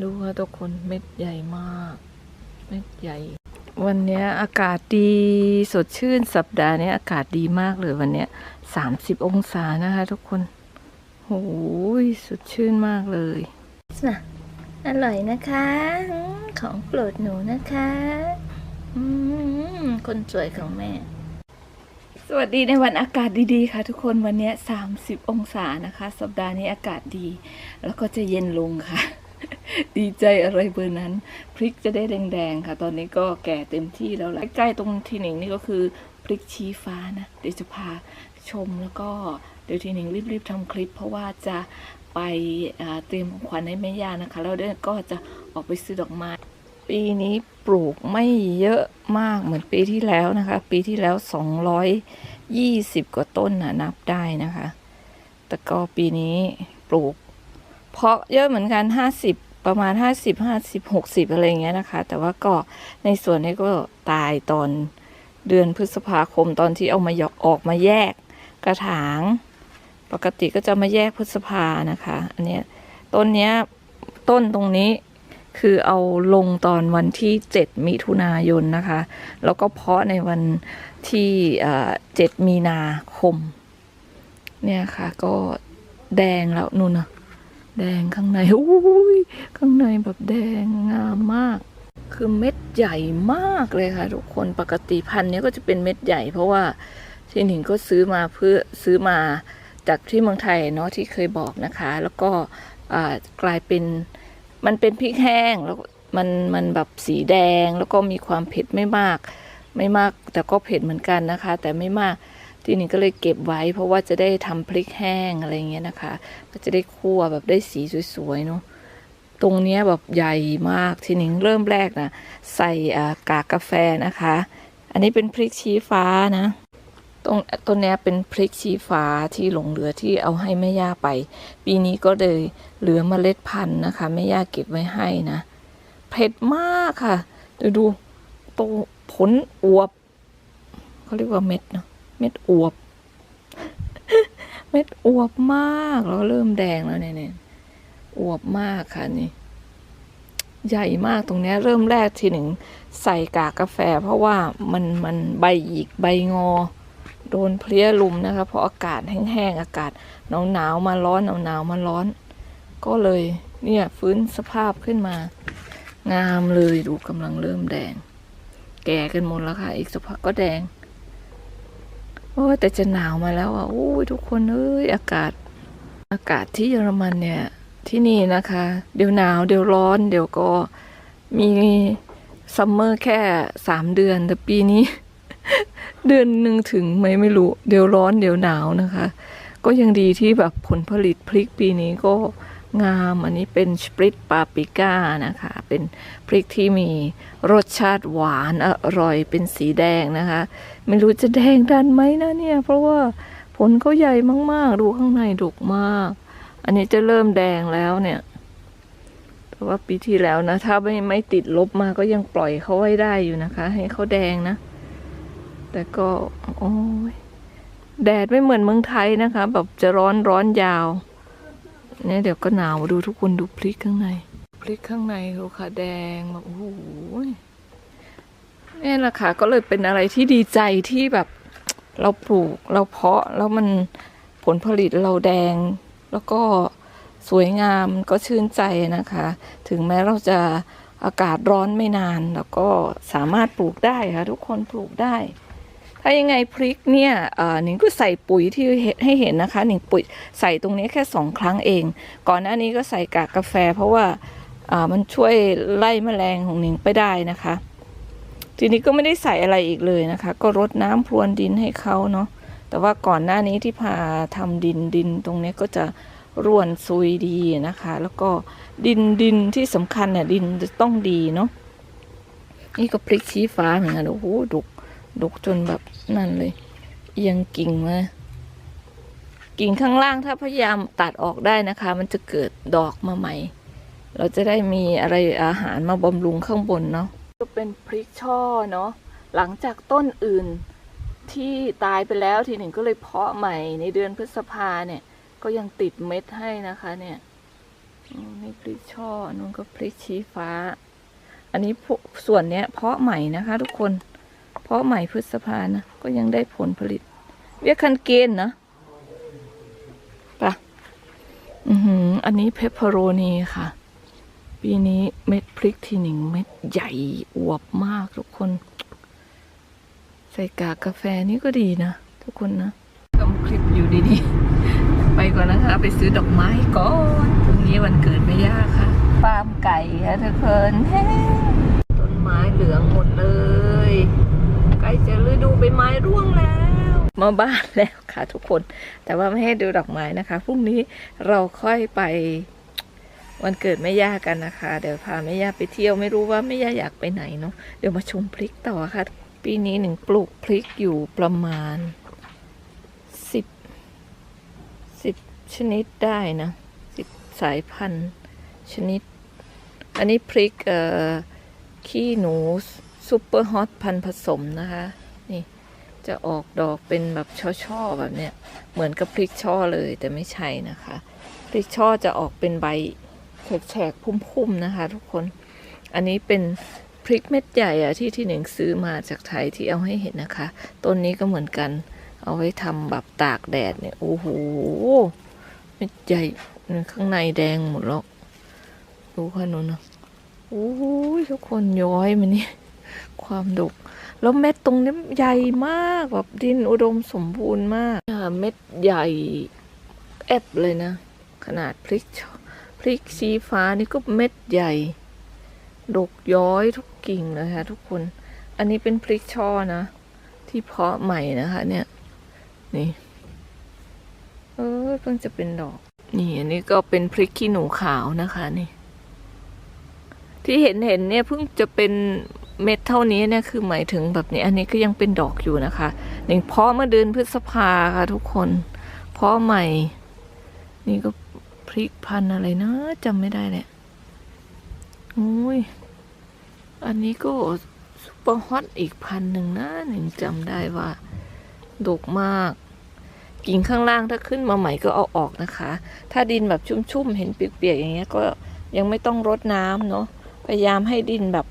ดูค่ะทุกคนเม็ดใหญ่มาก เม็ดใหญ่ วันเนี้ยอากาศดีสดชื่นสัปดาห์เนี้ยอากาศดีมากเลยวันเนี้ยสามสิบองศานะคะทุกคนโอ้ยสดชื่นมากเลยน่ะอร่อยนะคะอืมของโปรดหนูนะคะอืมคนสวยของแม่ สวัสดีในวันอากาศดีๆค่ะ ทุกคนวันเนี้ย30 องศานะคะ สัปดาห์นี้อากาศดี แล้วก็จะเย็นลงค่ะ ดีใจอะไรเบอร์นั้น พริกจะได้แดงๆค่ะ ตอนนี้ก็แก่เต็มที่แล้วแหละใกล้ๆตรงที่หนิงนี่ก็คือพริกชี้ฟ้านะเดี๋ยวจะพาชมแล้วก็เดี๋ยวทีหนิงรีบๆทำคลิป เพราะว่าจะไปเตรียมของขวัญให้แม่ย่านะคะ แล้วเดี๋ยวก็จะออกไปซื้อดอกไม้ปีนี้ปลูกไม่เยอะมากเหมือนปีที่แล้วนะคะ ปีที่แล้วสองร้อยยี่สิบกว่าต้นนะนับได้นะคะ แต่ก็ปีนี้ปลูก เพาะเยอะเหมือนกันห้าสิบประมาณห้าสิบห้าสิบหกสิบอะไรเงี้ยนะคะ แต่ว่าก็ในส่วนนี้ก็ตายตอนเดือนพฤษภาคมตอนที่เอามาหยอกออกมาแยกกระถาง ปกติก็จะมาแยกพฤษภานะคะ อันเนี้ยต้นเนี้ยต้นตรงนี้คือเอาลงตอนวันที่ 7 มิถุนายนนะคะ แล้วก็เพาะในวันที่เอ่อ7มีนาคม เนี่ยค่ะ ก็แดงแล้วนู่นนะ แดงข้างในอุ้ยข้างในแบบแดงงามมาก คือเม็ดใหญ่มากเลยค่ะ ทุกคนปกติพันธุ์นี้ก็จะเป็นเม็ดใหญ่ เพราะว่าที่หนิงก็ซื้อมาเพื่อซื้อมาจากที่เมืองไทยเนาะที่เคยบอกนะคะ แล้วก็กลายเป็นมันเป็นพริกแห้งแล้วมันมันแบบสีแดงแล้วก็มีความเผ็ดไม่มาก ไม่มากแต่ก็เผ็ดเหมือนกันนะคะ แต่ไม่มาก ทีนี้ก็เลยเก็บไว้เพราะว่าจะได้ทำพริกแห้งอะไรเงี้ยนะคะ ก็จะได้คั่วแบบได้สีสวยๆเนาะตรงเนี้ยแบบใหญ่มากทีนี้เริ่มแรกนะใส่อากากกาแฟนะคะ อันนี้เป็นพริกชี้ฟ้านะตรงต้นเนี้ยเป็นพริกชี้ฟ้าที่หลงเหลือที่เอาให้แม่ย่าไป ปีนี้ก็เลยเหลือเมล็ดพันธุ์นะคะแม่ย่าเก็บไว้ให้นะ เผ็ดมากค่ะดี๋ยวดูตผลอวบเขาเรียกว่าเม็ดเนาะ เม็ดอวบ เม็ดอวบมากแล้วเริ่มแดงแล้วเนี่ยเนี่ยอวบมากค่ะนี่ ใหญ่มากตรงเนี้ยเริ่มแรกทีหนึ่งใส่กากกาแฟ เพราะว่ามันมันใบหยิกใบงอ โดนเพลี้ยลุมนะคะเพราะอากาศแห้งๆอากาศหนาวหนาวมาร้อนหนาวหนาวมาร้อน ก็เลยเนี่ยฟื้นสภาพขึ้นมา งามเลยดูกำลังเริ่มแดง แก่กันหมดแล้วค่ะ อีกสักพักก็แดง โอ้แต่จะหนาวมาแล้วอะโอ้ยทุกคนเอ้ยอากาศ อากาศที่เยอรมันเนี่ย ที่นี่นะคะ เดี๋ยวหนาวเดี๋ยวร้อน เดี๋ยวก็มีซัมเมอร์แค่สามเดือน แต่ปีนี้ เดือนหนึ่งถึงไหมไม่รู้ เดี๋ยวร้อนเดี๋ยวหนาวนะคะ ก็ยังดีที่แบบผลผลิตพริกปีนี้ก็ งาม อันนี้เป็นสปริตปาปิก้านะคะ เป็นพริกที่มีรสชาติหวานอร่อยเป็นสีแดงนะคะ ไม่รู้จะแดงดันไหมนะเนี่ย เพราะว่าผลเขาใหญ่มาก ๆ ดูข้างในดุกมาก อันนี้จะเริ่มแดงแล้วเนี่ยเพราะว่าปีที่แล้วนะ ถ้าไม่ไม่ติดลบมาก็ยังปล่อยเขาไว้ได้อยู่นะคะ ให้เขาแดงนะ แต่ก็ โอ้ยแดดไม่เหมือนเมืองไทยนะคะ แบบจะร้อนร้อนยาว เนี่ยเดี๋ยวก็หนาวดูทุกคนดูพริกข้างใน พริกข้างในดูค่ะแดงแบบโอ้โหเนี่ยแหละค่ะก็เลยเป็นอะไรที่ดีใจที่แบบเราปลูกเราเพาะแล้วมันผลผลิตเราแดง แล้วก็สวยงามก็ชื่นใจนะคะ ถึงแม้เราจะอากาศร้อนไม่นาน แล้วก็สามารถปลูกได้ค่ะทุกคนปลูกได้ ถ้ายังไงพริกเนี่ยหนิงก็ใส่ปุ๋ยที่ให้เห็นนะคะหนิงปุ๋ยใส่ตรงนี้แค่สองครั้งเอง ก่อนหน้านี้ก็ใส่กากกาแฟ เพราะว่ามันช่วยไล่แมลงของหนิงไปได้นะคะ ทีนี้ก็ไม่ได้ใส่อะไรอีกเลยนะคะ ก็รดน้ำพรวนดินให้เขาเนาะแต่ว่าก่อนหน้านี้ที่พาทำดินดินตรงนี้ก็จะร่วนซุยดีนะคะ แล้วก็ดินดินที่สำคัญเนี่ยดินจะต้องดีเนาะนี่ก็พริกชี้ฟ้าเหมือนกันโอ้โหดุก ดกจนแบบนั่นเลย เอียงกิ่งมากิ่งข้างล่างถ้าพยายามตัดออกได้นะคะ มันจะเกิดดอกมาใหม่ เราจะได้มีอะไรอาหารมาบำรุงข้างบนเนาะก็เป็นพริกช่อเนาะหลังจากต้นอื่นที่ตายไปแล้วทีหนึ่งก็เลยเพาะใหม่ในเดือนพฤษภาเนี่ย ก็ยังติดเม็ดให้นะคะ เนี่ยนี่พริกช่อนู้นก็พริกชี้ฟ้า อันนี้ส่วนเนี้ยเพาะใหม่นะคะ ทุกคน เพาะใหม่พฤษภานะ ก็ยังได้ผลผลิต เวียกคันเกณฑ์นะปะอือหือ อันนี้เพปเปอโรนีค่ะ ปีนี้เม็ดพริกทีหนึ่งเม็ดใหญ่อวบมากทุกคน ใส่กากกาแฟนี่ก็ดีนะ ทุกคนนะทำคลิปอยู่ดีๆ ไปก่อนนะคะ ไปซื้อดอกไม้ก่อนพรุ่งนี้วันเกิดไม่ยากค่ะฟาร์มไก่ค่ะทุกคนเฮ้ต้นไม้เหลืองหมดเลย ใกล้จะฤดูใบไม้ร่วงแล้ว มาบ้านแล้วค่ะทุกคน แต่ว่าไม่ให้ดูดอกไม้นะคะ พรุ่งนี้เราค่อยไปวันเกิดแม่ย่ากันนะคะ เดี๋ยวพาแม่ย่าไปเที่ยวไม่รู้ว่าแม่ย่าอยากไปไหนเนาะ เดี๋ยวมาชมพริกต่อค่ะ ปีนี้หนึ่งปลูกพริกอยู่ประมาณสิบสิบชนิดได้นะสิบสายพันธุ์ชนิด อันนี้พริกเอ่อขี้หนู ซูเปอร์ฮอตพันผสมนะคะ นี่จะออกดอกเป็นแบบช่อๆแบบเนี้ยเหมือนกับพริกช่อเลยแต่ไม่ใช่นะคะ พริกช่อจะออกเป็นใบแฉกๆพุ่มๆนะคะ ทุกคน อันนี้เป็นพริกเม็ดใหญ่อะที่ที่หนึ่งซื้อมาจากไทยที่เอาให้เห็นนะคะ ต้นนี้ก็เหมือนกัน เอาไว้ทำแบบตากแดดเนี่ยโอ้โหเม็ดใหญ่ข้างในแดงหมดแล้วดูค่ะหนูนะโอ้ยทุกคนย้อยมันนี่ ความดก แล้วเม็ดตรงนี้ใหญ่มากแบบดินอุดมสมบูรณ์มากเม็ดใหญ่แอบเลยนะ ขนาดพริกชพริกชีฟ้านี่ก็เม็ดใหญ่ ดกย้อยทุกกิ่งเลยค่ะทุกคน อันนี้เป็นพริกช่อนะ ที่เพาะใหม่นะคะ เนี่ย นี่ เออเพิ่งจะเป็นดอก นี่อันนี้ก็เป็นพริกขี้หนูขาวนะคะนี่ ที่เห็นเห็นเนี่ยเพิ่งจะเป็น เม็ดเท่านี้เนี่ยคือหมายถึงแบบนี้ อันนี้ก็ยังเป็นดอกอยู่นะคะหนึ่งเพาะเมื่อเดือนพฤษภาค่ะทุกคน เพาะใหม่ นี่ก็พริกพันอะไรนะจำไม่ได้แหละโอ้ยอันนี้ก็ซุปเปอร์ฮอตอีกพันหนึ่งนะหนึ่งจำได้ว่าดกมากกิ่งข้างล่างถ้าขึ้นมาใหม่ก็เอาออกนะคะ ถ้าดินแบบชุ่มๆ เห็นเปียกๆอย่างเงี้ยก็ยังไม่ต้องรดน้ำเนาะ พยายามให้ดินแบบ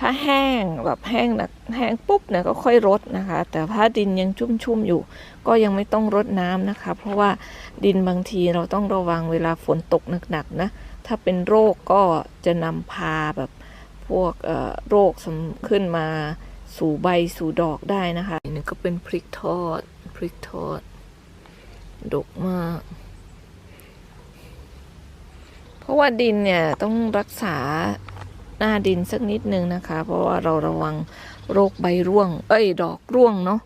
ถ้าแห้งแบบแห้งหนักแห้งปุ๊บเนี่ยก็ค่อยรดนะคะ แต่ถ้าดินยังชุ่มๆอยู่ ก็ยังไม่ต้องรดน้ำนะคะ เพราะว่าดินบางทีเราต้องระวังเวลาฝนตกหนักๆนะถ้าเป็นโรคก็จะนำพาแบบพวกเอ่อโรคสำขึ้นมาสู่ใบสู่ดอกได้นะคะอันนี้ก็เป็นพริกทอดพริกทอด ดกมาก เพราะว่าดินเนี่ยต้องรักษา หน้าดินสักนิดนึงนะคะ เพราะว่าเราระวังโรคใบร่วง เอ้ย ดอกร่วงเนาะ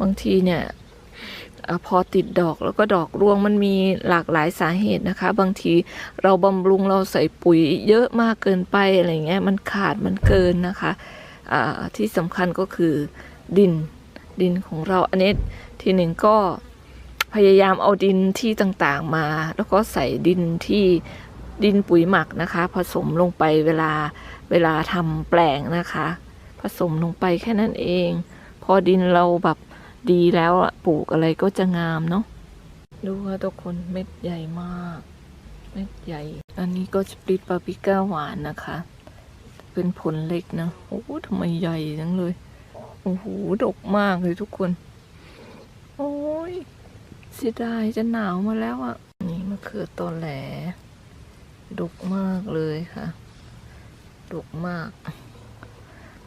บางทีเนี่ยอพอติดดอกแล้วก็ดอกร่วงมันมีหลากหลายสาเหตุนะคะ บางทีเราบำรุงเราใส่ปุ๋ยเยอะมากเกินไปอะไรเงี้ยมันขาดมันเกินนะคะที่สำคัญก็คือดินดินของเราอันนี้ทีหนึ่งก็พยายามเอาดินที่ต่างๆมา แล้วก็ใส่ดินที่ ดินปุ๋ยหมักนะคะ ผสมลงไปเวลาเวลาทำแปลงนะคะ ผสมลงไปแค่นั้นเอง พอดินเราแบบดีแล้วปลูกอะไรก็จะงามเนาะดูค่ะทุกคนเม็ดใหญ่มาก เม็ดใหญ่ อันนี้ก็สปริตปาปิก้าหวานนะคะ เป็นผลเล็กนะโอ้โหทำไมใหญ่จังเลยโอ้โหดกมากเลยทุกคน โอ้ยเสียดายจะหนาวมาแล้วอะ่ะ นี่มะเขือตอแหล ดกมากเลยค่ะ ดกมาก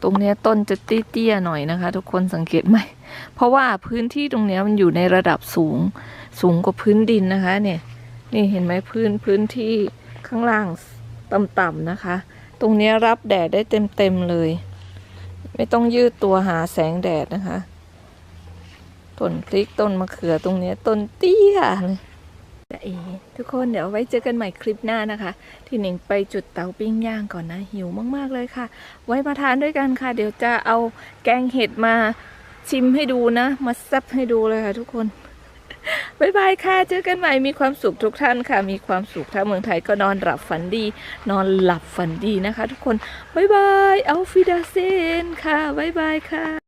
ตรงเนี้ยต้นจะเตี้ยๆหน่อยนะคะ ทุกคนสังเกตไหม เพราะว่าพื้นที่ตรงเนี้ยมันอยู่ในระดับสูง สูงกว่าพื้นดินนะคะ เนี่ย นี่เห็นไหมพื้นพื้นที่ข้างล่างต่ำๆนะคะ ตรงเนี้ยรับแดดได้เต็มๆเลย ไม่ต้องยืดตัวหาแสงแดดนะคะ ต้นพริกต้นมะเขือตรงเนี้ยต้นเตี้ยเลย แต่เอทุกคนเดี๋ยวไว้เจอกันใหม่คลิปหน้านะคะ ที่หนิงไปจุดเตาปิ้งย่างก่อนนะ หิวมากๆเลยค่ะ ไว้มาทานด้วยกันค่ะ เดี๋ยวจะเอาแกงเห็ดมาชิมให้ดูนะ มาซับให้ดูเลยค่ะทุกคนบายบายค่ะ เจอกันใหม่มีความสุขทุกท่านค่ะ มีความสุขถ้าเมืองไทยก็นอนหลับฝันดี นอนหลับฝันดีนะคะ ทุกคนบายบายเอาฟิดาเซนค่ะบายบายค่ะ